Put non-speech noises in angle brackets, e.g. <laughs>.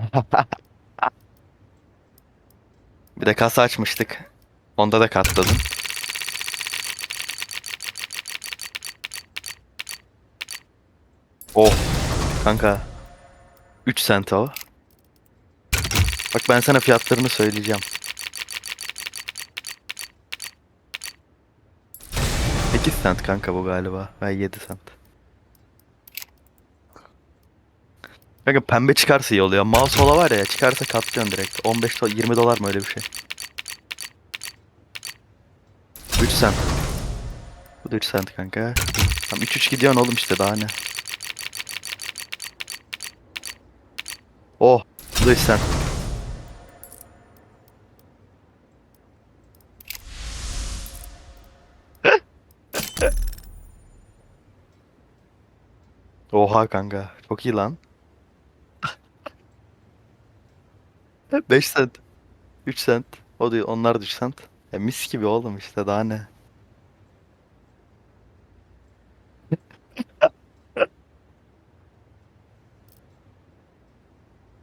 <laughs> Bir de kasa açmıştık. Onda da katladım. Oh. Kanka. 3 sent o. Bak ben sana fiyatlarını söyleyeceğim. 8 sent kanka bu galiba. Ben 7 sent. Kanka pembe çıkarsa iyi oluyor. Mouse ola var ya çıkarsa katlıyorsun direkt. 15 do- 20 dolar mı öyle bir şey? 3 sent. Bu da 3 sent kanka. Tam 3-3 gidiyorsun oğlum işte daha ne. Oh. Bu da 3 sent. <laughs> Oha kanka. Çok iyi lan. 5 sent. 3 sent. O değil onlar da 3 sent. Ya mis gibi oğlum işte daha ne.